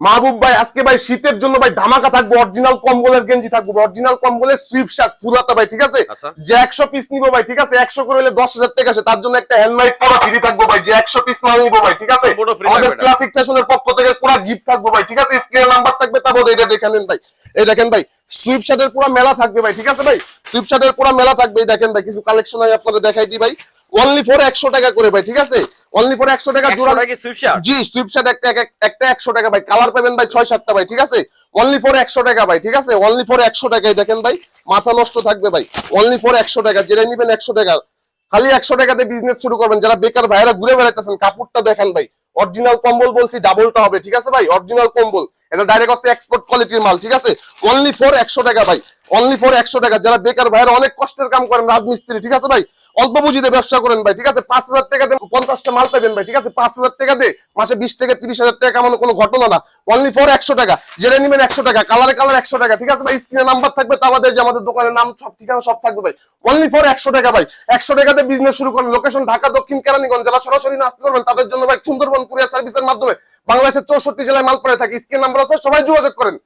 মাহবুব ভাই আজকে ভাই শীতের জন্য ভাই ধামাকা থাকব। অরিজিনাল কম্বলের গেঞ্জি থাকব অরিজিনাল কম্বলের সুইপ শার্ট ফুলাতা ভাই ঠিক আছে? আচ্ছা। যে একশো পিস নিবো ভাই ঠিক আছে? একশো করে হলে দশ হাজার টাকা আসে। তার জন্য একটা হেলমেট পুরো ফ্রি থাকব ভাই যে একশো পিস মাল নিবো ভাই ঠিক আছে? আমাদের ক্লাসিক ফ্যাশনের পক্ষ থেকে পুরো গিফট থাকব ভাই ঠিক আছে? স্ক্রিনের নাম্বার থাকবে তারপর এটা দেখে নেন ভাই। এই দেখেন ভাই সুইপ শার্টের পুরো মেলা থাকবে ভাই ঠিক আছে ভাই? সুইপ শার্টের পুরো মেলা থাকবে এই দেখেন ভাই কিছু কালেকশন আমি আপনাদের দেখাই দিই ভাই। অনলি ফর একশো টাকা করে ভাই ঠিক আছে? অনলি ফর একশো টাকা একশো জোড়া টাকা কি জি সুইপ একটা একটা একশো টাকা ভাই। কালার পাবেন ভাই ছয় সাতটা ভাই ঠিক আছে? অনলি ফর একশো টাকা ভাই ঠিক আছে? অনলি ফর একশো টাকায় দেখেন ভাই মাথা নষ্ট থাকবে ভাই। অনলি ফর একশো টাকা যেটা নিবেন একশো টাকা। খালি একশো টাকাতে বিজনেস শুরু করবেন। যারা বেকার ভাইরা ঘুরে বেড়াইতেছেন কাপড়টা দেখেন ভাই। অরিজিনাল কম্বল বলছি ডাবলটা হবে ঠিক আছে ভাই? অরিজিনাল কম্বল। এটা ডাইরেক্ট হচ্ছে এক্সপোর্ট কোয়ালিটির মাল ঠিক আছে? অনলি ফর একশো টাকা ভাই। অনলি ফর একশো টাকা। যারা বেকার ভাইরা অনেক কষ্টের কাম করেন রাজমিস্ত্রি ঠিক আছে ভাই? অল্প পুঁজিতে ব্যবসা করেন ভাই, ঠিক আছে? পাঁচ হাজার টাকা দিয়ে পঞ্চাশটা মাল পাবেন ভাই, ঠিক আছে? পাঁচ হাজার টাকা দিয়ে মাসে বিশ থেকে তিরিশ হাজার টাকা কামানো কোনো ঘটনা না। অনলি ফর একশো টাকা। যেটা নিবেন একশো টাকা কালারে কালার একশো টাকা, ঠিক আছে ভাই? স্ক্রিনে নাম্বার থাকবে, তা আমাদের যে আমাদের দোকানের নাম, সব ঠিকানা সব থাকবে ভাই। অনলি ফর একশো টাকা ভাই। একশো টাকাতে বিজনেস শুরু করেন। লোকেশন ঢাকা, দক্ষিণ কেরানীগঞ্জ, যারা সরাসরি না আসতে পারবেন তাদের জন্য ভাই সুন্দরবন কুরিয়ার সার্ভিসের মাধ্যমে বাংলাদেশের চৌষট্টি জেলায় মাল পড়ে থাকে স্ক্রিন নাম্বার আছে, সবাই যোগাযোগ করেন।